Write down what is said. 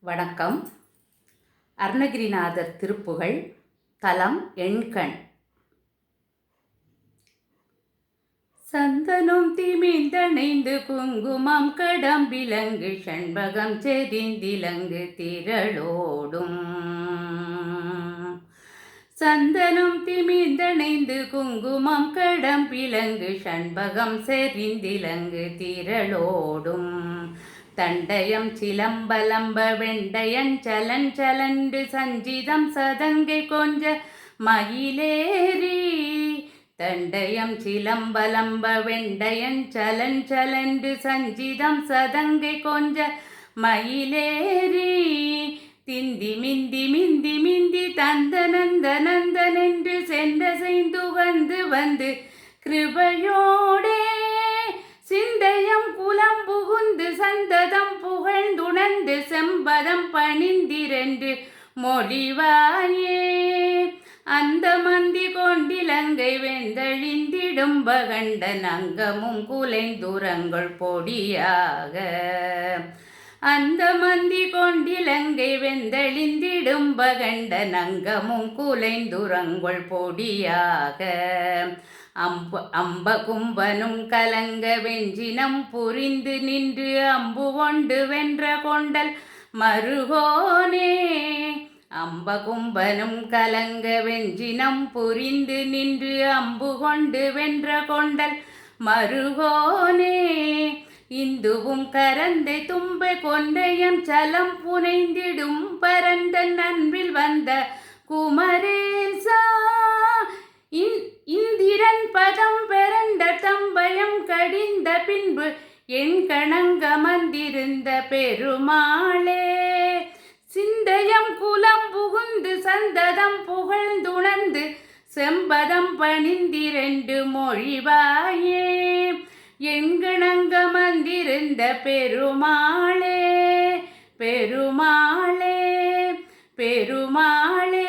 வணக்கம். அருணகிரிநாதர் திருப்புகழ் தலம் எண்கண். சந்தனம் திமிந்தணைந்து குங்குமம் கடம்பிலங்கு ஷண்பகம் செறிந்திலங்கு திரளோடும். சந்தனம் திமிந்தணைந்து குங்குமம் கடம்பிலங்கு ஷண்பகம் செறிந்திலங்கு திரளோடும். தண்டயம் சிலம்பலம்ப வெண்டயன் சலன் சலண்டு சஞ்சிதம் சதங்கை கொஞ்ச மயிலேறி. தண்டயம் சிலம்பலம்ப வெண்டயன் சலன் சலண்டு சஞ்சிதம் சதங்கை கொஞ்ச மயிலேறி. திந்தி மிந்தி மிந்தி மிந்தி தந்த நந்த நந்தனென்று சென்ற செய்து வந்து வந்து கிருபையோடே. சிந்தை புகுந்து புகழ்ந்துணர்ந்து செம்பதம் பணிந்திரண்டு மொழிவாயே. அந்த மந்தி கொண்டிலங்கை வெந்தழிந்திடும் பகண்டன் அங்கமும் குலைந்துரங்கள் பொடியாக. அந்த மந்தி கொண்டிலங்கை வெந்தழிந்திடும் பகண்டன் அங்கமும் குலைந்துரங்கள் பொடியாக. அம்ப அம்ப கும்பனும் கலங்க வெஞ்சினம் புரிந்து நின்று அம்பு கொண்டு வென்ற கொண்டல் மருகோனே. அம்ப கும்பனும் கலங்க வெஞ்சினம் புரிந்து நின்று அம்பு கொண்டு வென்ற கொண்டல் மருகோனே. இந்துவும் கரந்தை தும்பை கொண்டையம் சலம் புனைந்திடும் பரந்த நன்பில் வந்த குமரே. பின்பு என் கணங்கமந்திருந்த பெருமாளே சிந்தயம் குலம் புகுந்து சந்ததம் புகழ்ந்துணர்ந்து செம்பதம் பணிந்திரண்டு மொழிவாயே எண்கணங்க பெருமாளே பெருமாளே பெருமாளே.